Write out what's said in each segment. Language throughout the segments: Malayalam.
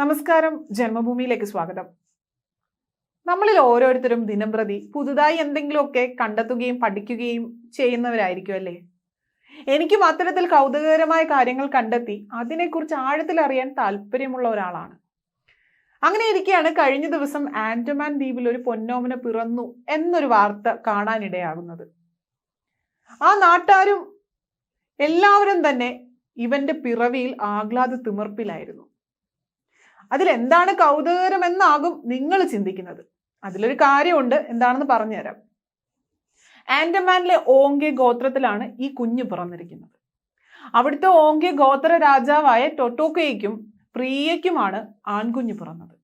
നമസ്കാരം. ജന്മഭൂമിയിലേക്ക് സ്വാഗതം. നമ്മളിൽ ഓരോരുത്തരും ദിനംപ്രതി പുതുതായി എന്തെങ്കിലുമൊക്കെ കണ്ടെത്തുകയും പഠിക്കുകയും ചെയ്യുന്നവരായിരിക്കും അല്ലേ എനിക്കും അത്തരത്തിൽ കൗതുകകരമായ കാര്യങ്ങൾ കണ്ടെത്തി അതിനെക്കുറിച്ച് ആഴത്തിൽ അറിയാൻ താല്പര്യമുള്ള ഒരാളാണ്. അങ്ങനെ ഇരിക്കെയാണ് കഴിഞ്ഞ ദിവസം ആൻഡമാൻ ദ്വീപിൽ ഒരു പൊന്നോമന പിറന്നു എന്നൊരു വാർത്ത കാണാനിടയാകുന്നത്. ആ നാട്ടാരും എല്ലാവരും തന്നെ ഇവന്റെ പിറവിയിൽ ആഹ്ലാദ തിമിർപ്പിലായിരുന്നു. അതിലെന്താണ് കൗതുകരമെന്നാകും നിങ്ങൾ ചിന്തിക്കുന്നത്. അതിലൊരു കാര്യമുണ്ട് എന്താണെന്ന് പറഞ്ഞുതരാം. ആൻഡമാനിലെ ഓങ്കെ ഗോത്രത്തിലാണ് ഈ കുഞ്ഞ് പിറന്നിരിക്കുന്നത്. അവിടുത്തെ ഓങ്കെ ഗോത്ര രാജാവായ ടൊട്ടോക്കോയ്ക്കും പ്രിയയ്ക്കുമാണ് ആൺകുഞ്ഞ് പിറന്നത്.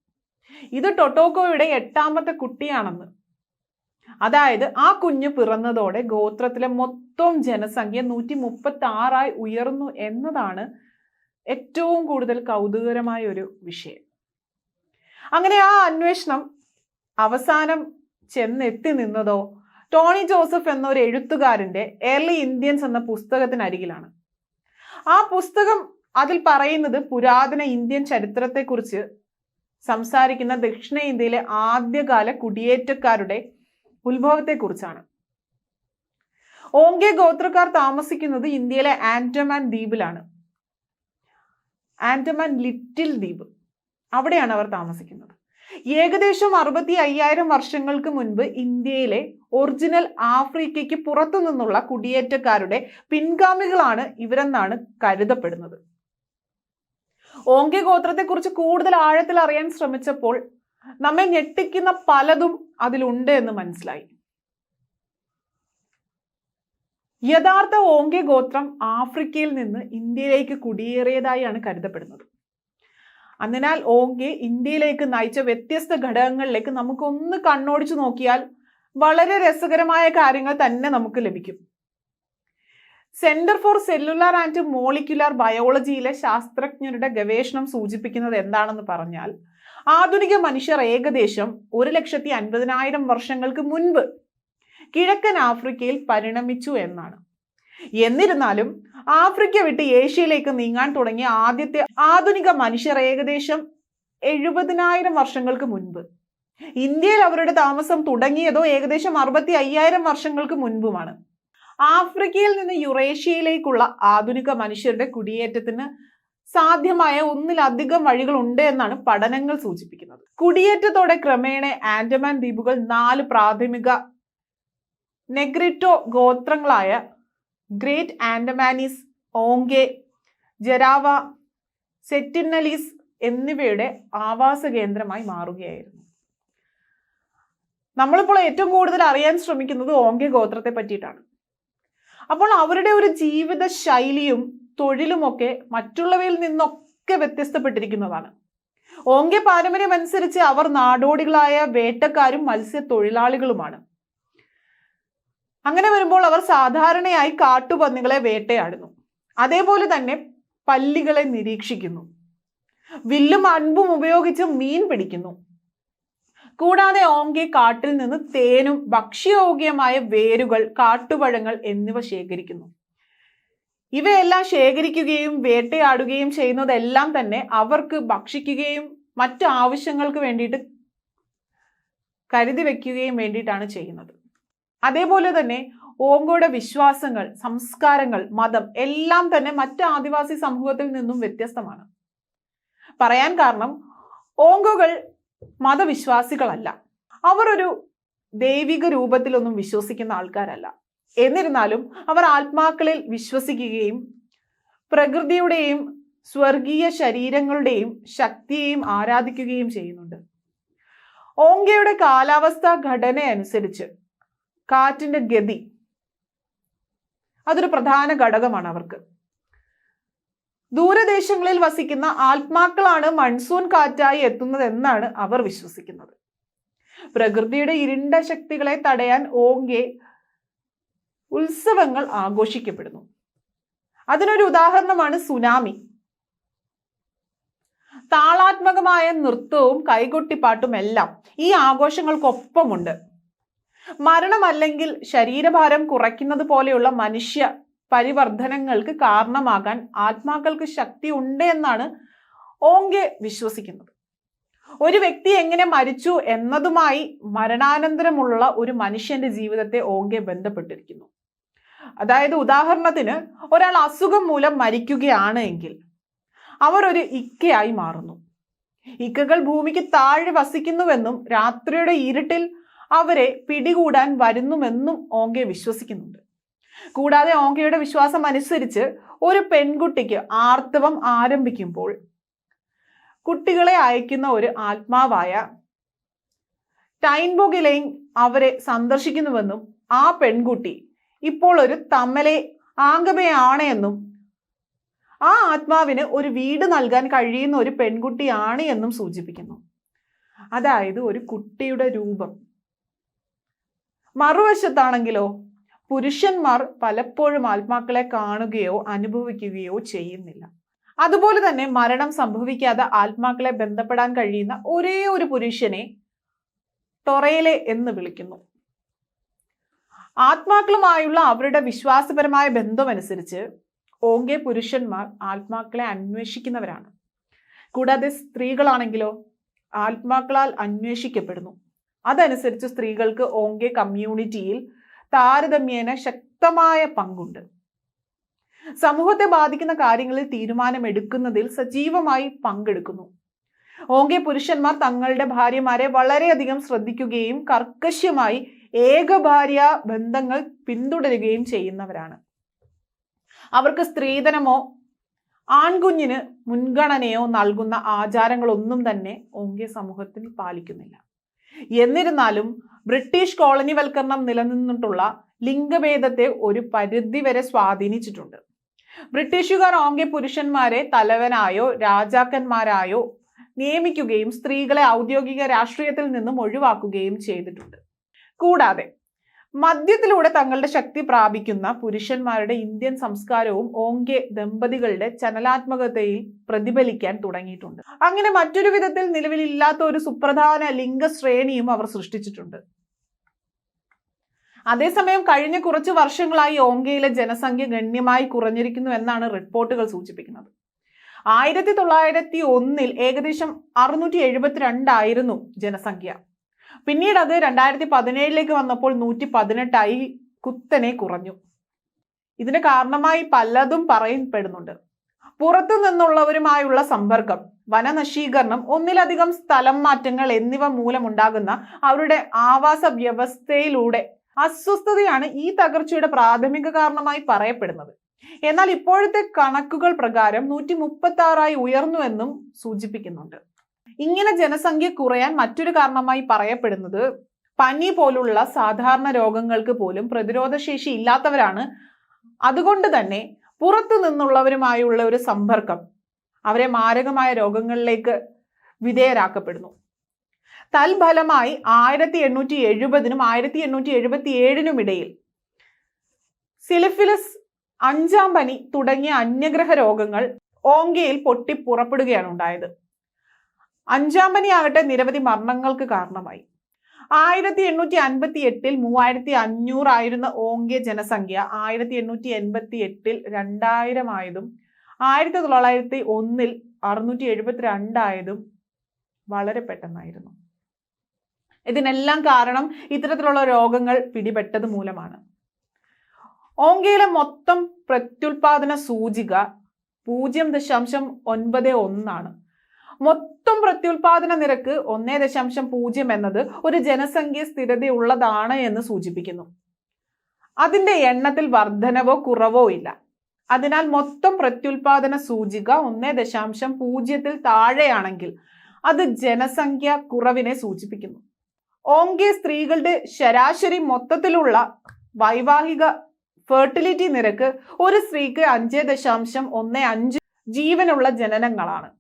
ഇത് ടൊട്ടോക്കോയുടെ എട്ടാമത്തെ കുട്ടിയാണെന്ന്. അതായത് ആ കുഞ്ഞ് പിറന്നതോടെ ഗോത്രത്തിലെ മൊത്തം ജനസംഖ്യ നൂറ്റി മുപ്പത്തി ആറായി ഉയർന്നു എന്നതാണ് ഏറ്റവും കൂടുതൽ കൗതുകരമായ ഒരു വിഷയം. അങ്ങനെ ആ അന്വേഷണം അവസാനം ചെന്നെത്തി നിന്നതോ ടോണി ജോസഫ് എന്നൊരു എഴുത്തുകാരന്റെ ഏർലി ഇന്ത്യൻസ് എന്ന പുസ്തകത്തിനരികിലാണ് ആ പുസ്തകം അതിൽ പറയുന്നത് പുരാതന ഇന്ത്യൻ ചരിത്രത്തെക്കുറിച്ച് സംസാരിക്കുന്ന ദക്ഷിണേന്ത്യയിലെ ആദ്യകാല കുടിയേറ്റക്കാരുടെ ഉത്ഭവത്തെക്കുറിച്ചാണ്. ഓങ്കെ ഗോത്രക്കാർ താമസിക്കുന്നത് ഇന്ത്യയിലെ ആൻഡമാൻ ദ്വീപിലാണ്. ആൻഡമാൻ ലിറ്റിൽ ദ്വീപ്. അവിടെയാണ് അവർ താമസിക്കുന്നത്. ഏകദേശം അറുപത്തി അയ്യായിരം വർഷങ്ങൾക്ക് മുൻപ് ഇന്ത്യയിലെ ഒറിജിനൽ ആഫ്രിക്കയ്ക്ക് പുറത്തു നിന്നുള്ള കുടിയേറ്റക്കാരുടെ പിൻഗാമികളാണ് ഇവരെന്നാണ് കരുതപ്പെടുന്നത്. ഓങ്കെ ഗോത്രത്തെക്കുറിച്ച് കൂടുതൽ ആഴത്തിൽ അറിയാൻ ശ്രമിച്ചപ്പോൾ നമ്മെ ഞെട്ടിക്കുന്ന പലതും അതിലുണ്ട് എന്ന് മനസ്സിലായി. യഥാർത്ഥ ഓങ്കെ ഗോത്രം ആഫ്രിക്കയിൽ നിന്ന് ഇന്ത്യയിലേക്ക് കുടിയേറിയതായാണ് കരുതപ്പെടുന്നത്. അതിനാൽ ഓങ്കെ ഇന്ത്യയിലേക്ക് നയിച്ച വ്യത്യസ്ത ഘടകങ്ങളിലേക്ക് നമുക്കൊന്ന് കണ്ണോടിച്ചു നോക്കിയാൽ വളരെ രസകരമായ കാര്യങ്ങൾ തന്നെ നമുക്ക് ലഭിക്കും. Centre for cellular and molecular ബയോളജിയിലെ ശാസ്ത്രജ്ഞരുടെ ഗവേഷണം സൂചിപ്പിക്കുന്നത് എന്താണെന്ന് പറഞ്ഞാൽ ആധുനിക മനുഷ്യർ ഏകദേശം ഒരു ലക്ഷത്തി അൻപതിനായിരം വർഷങ്ങൾക്ക് മുൻപ് കിഴക്കൻ ആഫ്രിക്കയിൽ പരിണമിച്ചു എന്നാണ്. എന്നിരുന്നാലും ആഫ്രിക്ക വിട്ട് ഏഷ്യയിലേക്ക് നീങ്ങാൻ തുടങ്ങിയ ആദ്യത്തെ ആധുനിക മനുഷ്യർ ഏകദേശം എഴുപതിനായിരം വർഷങ്ങൾക്ക് മുൻപ്. ഇന്ത്യയിൽ അവരുടെ താമസം തുടങ്ങിയതോ ഏകദേശം അറുപത്തി അയ്യായിരം വർഷങ്ങൾക്ക് മുൻപുമാണ്. ആഫ്രിക്കയിൽ നിന്ന് യുറേഷ്യയിലേക്കുള്ള ആധുനിക മനുഷ്യരുടെ കുടിയേറ്റത്തിന് സാധ്യമായ ഒന്നിലധികം വഴികളുണ്ട് എന്നാണ് പഠനങ്ങൾ സൂചിപ്പിക്കുന്നത്. കുടിയേറ്റത്തോടെ ക്രമേണ ആൻഡമാൻ ദ്വീപുകൾ നാല് പ്രാഥമിക നെഗ്രിറ്റോ ഗോത്രങ്ങളായ ഗ്രേറ്റ് ആൻഡമാനീസ് ഓങ്കെ ജരാവ സെറ്റിനലീസ് എന്നിവയുടെ ആവാസ കേന്ദ്രമായി മാറുകയായിരുന്നു. നമ്മളിപ്പോൾ ഏറ്റവും കൂടുതൽ അറിയാൻ ശ്രമിക്കുന്നത് ഓങ്കെ ഗോത്രത്തെ പറ്റിയിട്ടാണ്. അപ്പോൾ അവരുടെ ഒരു ജീവിത ശൈലിയും തൊഴിലുമൊക്കെ മറ്റുള്ളവയിൽ നിന്നൊക്കെ വ്യത്യസ്തപ്പെട്ടിരിക്കുന്നതാണ്. ഓങ്കെ പാരമ്പര്യം അനുസരിച്ച് അവർ നാടോടികളായ വേട്ടക്കാരും മത്സ്യത്തൊഴിലാളികളുമാണ്. അങ്ങനെ വരുമ്പോൾ അവർ സാധാരണയായി കാട്ടുപന്നികളെ വേട്ടയാടുന്നു. അതേപോലെ തന്നെ പല്ലികളെ നിരീക്ഷിക്കുന്നു. വില്ലും അൻപും ഉപയോഗിച്ച് മീൻ പിടിക്കുന്നു. കൂടാതെ ഓങ്കെ കാട്ടിൽ നിന്ന് തേനും ഭക്ഷ്യയോഗ്യമായ വേരുകൾ കാട്ടുപഴങ്ങൾ എന്നിവ ശേഖരിക്കുന്നു. ഇവയെല്ലാം ശേഖരിക്കുകയും വേട്ടയാടുകയും ചെയ്യുന്നതെല്ലാം തന്നെ അവർക്ക് ഭക്ഷിക്കുകയും മറ്റു ആവശ്യങ്ങൾക്ക് വേണ്ടിയിട്ട് കരുതി വെക്കുകയും വേണ്ടിയിട്ടാണ് ചെയ്യുന്നത്. അതേപോലെ തന്നെ ഓങ്കോയുടെ വിശ്വാസങ്ങൾ സംസ്കാരങ്ങൾ മതം എല്ലാം തന്നെ മറ്റ് ആദിവാസി സമൂഹത്തിൽ നിന്നും വ്യത്യസ്തമാണ്. പറയാൻ കാരണം ഓങ്കോകൾ മതവിശ്വാസികളല്ല. അവർ ഒരു ദൈവിക രൂപത്തിലൊന്നും വിശ്വസിക്കുന്ന ആൾക്കാരല്ല. എന്നിരുന്നാലും അവർ ആത്മാക്കളിൽ വിശ്വസിക്കുകയും പ്രകൃതിയുടെയും സ്വർഗീയ ശരീരങ്ങളുടെയും ശക്തിയെയും ആരാധിക്കുകയും ചെയ്യുന്നുണ്ട്. ഓങ്കയുടെ കാലാവസ്ഥ ഘടന അനുസരിച്ച് കാറ്റിന്റെ ഗതി. അതൊരു പ്രധാന ഘടകമാണ് അവർക്ക്. ദൂരദേശങ്ങളിൽ വസിക്കുന്ന ആത്മാക്കളാണ് മൺസൂൺ കാറ്റായി എത്തുന്നത് എന്നാണ് അവർ വിശ്വസിക്കുന്നത്. പ്രകൃതിയുടെ ഇരുണ്ട ശക്തികളെ തടയാൻ ഓങ്കെ ഉത്സവങ്ങൾ ആഘോഷിക്കപ്പെടുന്നു. അതിനൊരു ഉദാഹരണമാണ് സുനാമി. താളാത്മകമായ നൃത്തവും കൈകൊട്ടിപ്പാട്ടും എല്ലാം ഈ ആഘോഷങ്ങൾക്കൊപ്പമുണ്ട്. മരണമല്ലെങ്കിൽ ശരീരഭാരം കുറയ്ക്കുന്നത് പോലെയുള്ള മനുഷ്യ പരിവർത്തനങ്ങൾക്ക് കാരണമാകാൻ ആത്മാക്കൾക്ക് ശക്തി ഉണ്ട് എന്നാണ് ഓങ്കെ വിശ്വസിക്കുന്നത്. ഒരു വ്യക്തി എങ്ങനെ മരിച്ചു എന്നതുമായി മരണാനന്തരമുള്ള ഒരു മനുഷ്യന്റെ ജീവിതത്തെ ഓങ്കെ ബന്ധപ്പെട്ടിരിക്കുന്നു. അതായത് ഉദാഹരണത്തിന് ഒരാൾ അസുഖം മൂലം മരിക്കുകയാണ് എങ്കിൽ അവർ ഒരു ഇക്കയായി മാറുന്നു. ഇക്കകൾ ഭൂമിക്ക് താഴെ വസിക്കുന്നുവെന്നും രാത്രിയുടെ ഇരുട്ടിൽ അവരെ പിടികൂടാൻ വരുന്നുമെന്നും ഓങ്കെ വിശ്വസിക്കുന്നുണ്ട്. കൂടാതെ ഓങ്കയുടെ വിശ്വാസം അനുസരിച്ച് ഒരു പെൺകുട്ടിക്ക് ആർത്തവം ആരംഭിക്കുമ്പോൾ കുട്ടികളെ അയക്കുന്ന ഒരു ആത്മാവായ ടൈൻബോഗിലെയും അവരെ സന്ദർശിക്കുന്നുവെന്നും ആ പെൺകുട്ടി ഇപ്പോൾ ഒരു തമ്മലെ ആംഗമയാണ് എന്നും ആ ആത്മാവിന് ഒരു വീട് നൽകാൻ കഴിയുന്ന ഒരു പെൺകുട്ടിയാണ് എന്നും സൂചിപ്പിക്കുന്നു. അതായത് ഒരു കുട്ടിയുടെ രൂപം. മറുവശത്താണെങ്കിലോ പുരുഷന്മാർ പലപ്പോഴും ആത്മാക്കളെ കാണുകയോ അനുഭവിക്കുകയോ ചെയ്യുന്നില്ല. അതുപോലെ തന്നെ മരണം സംഭവിക്കാതെ ആത്മാക്കളെ ബന്ധപ്പെടാൻ കഴിയുന്ന ഒരേ ഒരു പുരുഷനെ ടൊറയിലെ എന്ന് വിളിക്കുന്നു. ആത്മാക്കളുമായുള്ള അവരുടെ വിശ്വാസപരമായ ബന്ധമനുസരിച്ച് ഓങ്കെ പുരുഷന്മാർ ആത്മാക്കളെ അന്വേഷിക്കുന്നവരാണ്. കൂടാതെ സ്ത്രീകളാണെങ്കിലോ ആത്മാക്കളാൽ അന്വേഷിക്കപ്പെടുന്നു. അതനുസരിച്ച് സ്ത്രീകൾക്ക് ഓങ്കെ കമ്മ്യൂണിറ്റിയിൽ താരതമ്യേന ശക്തമായ പങ്കുണ്ട്. സമൂഹത്തെ ബാധിക്കുന്ന കാര്യങ്ങളിൽ തീരുമാനമെടുക്കുന്നതിൽ സജീവമായി പങ്കെടുക്കുന്നു. ഓങ്കെ പുരുഷന്മാർ തങ്ങളുടെ ഭാര്യമാരെ വളരെയധികം ശ്രദ്ധിക്കുകയും കർക്കശ്യമായി ഏകഭാര്യ ബന്ധങ്ങൾ പിന്തുടരുകയും ചെയ്യുന്നവരാണ്. അവർക്ക് സ്ത്രീധനമോ ആൺകുഞ്ഞിന് മുൻഗണനയോ നൽകുന്ന ആചാരങ്ങളൊന്നും തന്നെ ഓങ്കെ സമൂഹത്തിൽ പാലിക്കുന്നില്ല. എന്നിരുന്നാലും ബ്രിട്ടീഷ് കോളനിവൽക്കരണം നിലനിന്നിട്ടുള്ള ലിംഗഭേദത്തെ ഒരു പരിധിവരെ സ്വാധീനിച്ചിട്ടുണ്ട്. ബ്രിട്ടീഷുകാർ ഓങ്കെ പുരുഷന്മാരെ തലവനായോ രാജാക്കന്മാരായോ നിയമിക്കുകയും സ്ത്രീകളെ ഔദ്യോഗിക രാഷ്ട്രീയത്തിൽ നിന്നും ഒഴിവാക്കുകയും ചെയ്തിട്ടുണ്ട്. കൂടാതെ മദ്യത്തിലൂടെ തങ്ങളുടെ ശക്തി പ്രാപിക്കുന്ന പുരുഷന്മാരുടെ ഇന്ത്യൻ സംസ്കാരവും ഓങ്കെ ദമ്പതികളുടെ ചലനാത്മകതയിൽ പ്രതിഫലിക്കാൻ തുടങ്ങിയിട്ടുണ്ട്. അങ്ങനെ മറ്റൊരു വിധത്തിൽ നിലവിലില്ലാത്ത ഒരു സുപ്രധാന ലിംഗ ശ്രേണിയും അവർ സൃഷ്ടിച്ചിട്ടുണ്ട്. അതേസമയം കഴിഞ്ഞ കുറച്ച് വർഷങ്ങളായി ഓങ്കയിലെ ജനസംഖ്യ ഗണ്യമായി കുറഞ്ഞിരിക്കുന്നു എന്നാണ് റിപ്പോർട്ടുകൾ സൂചിപ്പിക്കുന്നത്. ആയിരത്തി തൊള്ളായിരത്തി ഒന്നിൽ ഏകദേശം അറുന്നൂറ്റി എഴുപത്തിരണ്ടായിരുന്നു ജനസംഖ്യ. പിന്നീട് അത് രണ്ടായിരത്തി പതിനേഴിലേക്ക് വന്നപ്പോൾ നൂറ്റി പതിനെട്ടായി കുത്തനെ കുറഞ്ഞു. ഇതിന് കാരണമായി പലതും പറയപ്പെടുന്നുണ്ട്. പുറത്തു നിന്നുള്ളവരുമായുള്ള സമ്പർക്കം വനനശീകരണം ഒന്നിലധികം സ്ഥലം മാറ്റങ്ങൾ എന്നിവ മൂലമുണ്ടാകുന്ന അവരുടെ ആവാസ വ്യവസ്ഥയിലൂടെ അസ്വസ്ഥതയാണ് ഈ തകർച്ചയുടെ പ്രാഥമിക കാരണമായി പറയപ്പെടുന്നത്. എന്നാൽ ഇപ്പോഴത്തെ കണക്കുകൾ പ്രകാരം നൂറ്റി മുപ്പത്തി ആറായി ഉയർന്നുവെന്നും സൂചിപ്പിക്കുന്നുണ്ട്. ഇങ്ങനെ ജനസംഖ്യ കുറയാൻ മറ്റൊരു കാരണമായി പറയപ്പെടുന്നത് പനി പോലുള്ള സാധാരണ രോഗങ്ങൾക്ക് പോലും പ്രതിരോധശേഷി ഇല്ലാത്തവരാണ്. അതുകൊണ്ട് തന്നെ പുറത്തു നിന്നുള്ളവരുമായുള്ള ഒരു സമ്പർക്കം അവരെ മാരകമായ രോഗങ്ങളിലേക്ക് വിധേയരാക്കപ്പെടുന്നു. തൽഫലമായി ആയിരത്തി എണ്ണൂറ്റി എഴുപതിനും ആയിരത്തി എണ്ണൂറ്റി എഴുപത്തി ഏഴിനും ഇടയിൽ സിലിഫിലിസ് അഞ്ചാം പനി തുടങ്ങിയ അന്യഗ്രഹ രോഗങ്ങൾ ഓങ്കയിൽ പൊട്ടിപ്പുറപ്പെടുകയാണ് ഉണ്ടായത്. അഞ്ചാം പനി ആകട്ടെ നിരവധി മരണങ്ങൾക്ക് കാരണമായി. ആയിരത്തി എണ്ണൂറ്റി അൻപത്തി എട്ടിൽ മൂവായിരത്തി അഞ്ഞൂറായിരുന്ന ഓങ്കെ ജനസംഖ്യ ആയിരത്തി എണ്ണൂറ്റി എൺപത്തി എട്ടിൽ രണ്ടായിരം ആയതും ആയിരത്തി തൊള്ളായിരത്തി ഒന്നിൽ അറുന്നൂറ്റി എഴുപത്തി രണ്ടായതും വളരെ പെട്ടെന്നായിരുന്നു. ഇതിനെല്ലാം കാരണം ഇത്തരത്തിലുള്ള രോഗങ്ങൾ പിടിപെട്ടത് മൂലമാണ്. ഓങ്കയിലെ മൊത്തം പ്രത്യുൽപാദന സൂചിക പൂജ്യം ദശാംശം ഒൻപത് ഒന്നാണ്. മൊത്തം പ്രത്യുൽപാദന നിരക്ക് ഒന്നേ ദശാംശം പൂജ്യം എന്നത് ഒരു ജനസംഖ്യ സ്ഥിരതയുള്ളതാണ് എന്ന് സൂചിപ്പിക്കുന്നു. അതിന്റെ എണ്ണത്തിൽ വർധനവോ കുറവോ ഇല്ല. അതിനാൽ മൊത്തം പ്രത്യുൽപാദന സൂചിക ഒന്നേ ദശാംശം പൂജ്യത്തിൽ താഴെയാണെങ്കിൽ അത് ജനസംഖ്യ കുറവിനെ സൂചിപ്പിക്കുന്നു. ഓങ്കെ സ്ത്രീകളുടെ ശരാശരി മൊത്തത്തിലുള്ള വൈവാഹിക ഫെർട്ടിലിറ്റി നിരക്ക് ഒരു സ്ത്രീക്ക് അഞ്ച് ദശാംശം ഒന്ന് അഞ്ച് ജീവനുള്ള ജനനങ്ങളാണ്.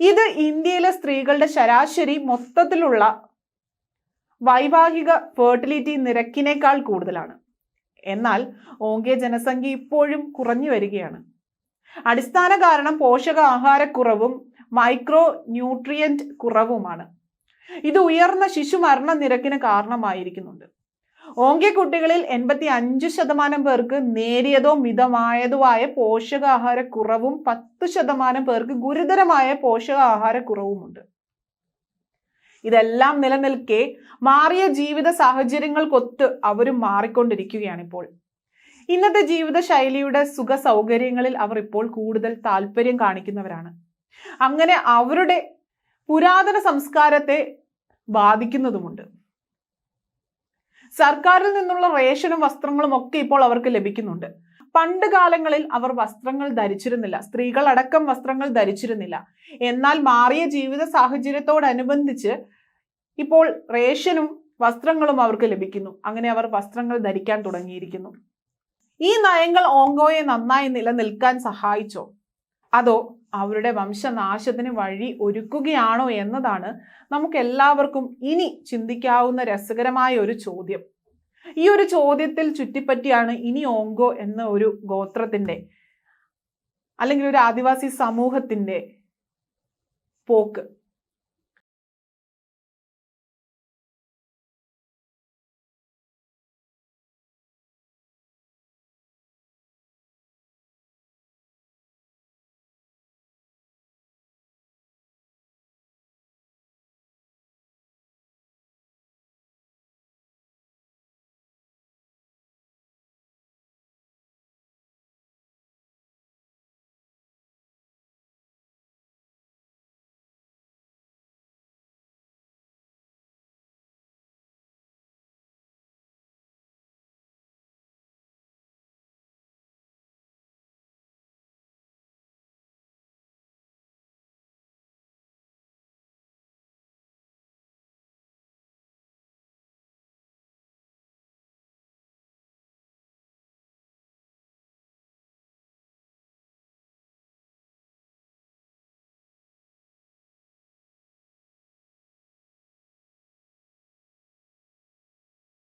ഇത് ഇന്ത്യയിലെ സ്ത്രീകളുടെ ശരാശരി മൊത്തത്തിലുള്ള വൈവാഹിക ഫെർട്ടിലിറ്റി നിരക്കിനേക്കാൾ കൂടുതലാണ്. എന്നാൽ ഓങ്കെ ജനസംഖ്യ ഇപ്പോഴും കുറഞ്ഞു വരികയാണ്. അടിസ്ഥാന കാരണം പോഷകാഹാരക്കുറവും മൈക്രോ ന്യൂട്രിയന്റ് കുറവുമാണ്. ഇത് ഉയർന്ന ശിശു മരണ നിരക്കിന് കാരണമായിരിക്കുന്നുണ്ട്. ഓങ്കെ കുട്ടികളിൽ എൺപത്തി അഞ്ച് ശതമാനം പേർക്ക് നേരിയതോ മിതമായതോ ആയ പോഷകാഹാരക്കുറവും പത്ത് ശതമാനം പേർക്ക് ഗുരുതരമായ പോഷകാഹാര കുറവുമുണ്ട്. ഇതെല്ലാം നിലനിൽക്കെ മാറിയ ജീവിത സാഹചര്യങ്ങൾക്കൊത്ത് അവരും മാറിക്കൊണ്ടിരിക്കുകയാണ് ഇപ്പോൾ ഇന്നത്തെ ജീവിത ശൈലിയുടെ സുഖ സൗകര്യങ്ങളിൽ അവർ ഇപ്പോൾ കൂടുതൽ താല്പര്യം കാണിക്കുന്നവരാണ്. അങ്ങനെ അവരുടെ പുരാതന സംസ്കാരത്തെ ബാധിക്കുന്നതുമുണ്ട്. സർക്കാരിൽ നിന്നുള്ള റേഷനും വസ്ത്രങ്ങളും ഒക്കെ ഇപ്പോൾ അവർക്ക് ലഭിക്കുന്നുണ്ട്. പണ്ട് കാലങ്ങളിൽ അവർ വസ്ത്രങ്ങൾ ധരിച്ചിരുന്നില്ല. സ്ത്രീകൾ അടക്കം വസ്ത്രങ്ങൾ ധരിച്ചിരുന്നില്ല. എന്നാൽ മാറിയ ജീവിത സാഹചര്യത്തോടനുബന്ധിച്ച് ഇപ്പോൾ റേഷനും വസ്ത്രങ്ങളും അവർക്ക് ലഭിക്കുന്നു. അങ്ങനെ അവർ വസ്ത്രങ്ങൾ ധരിക്കാൻ തുടങ്ങിയിരിക്കുന്നു. ഈ നയങ്ങൾ ഓങ്കോയെ നന്നായി നിലനിൽക്കാൻ സഹായിച്ചോ? അതോ അവരുടെ വംശനാശത്തിന് വഴി ഒരുക്കുകയാണോ എന്നതാണ് നമുക്ക് എല്ലാവർക്കും ഇനി ചിന്തിക്കാവുന്ന രസകരമായ ഒരു ചോദ്യം. ഈ ഒരു ചോദ്യത്തിൽ ചുറ്റിപ്പറ്റിയാണ് ഇനി ഓങ്കോ എന്ന ഒരു ഗോത്രത്തിന്റെ അല്ലെങ്കിൽ ഒരു ആദിവാസി സമൂഹത്തിന്റെ പോക്ക്.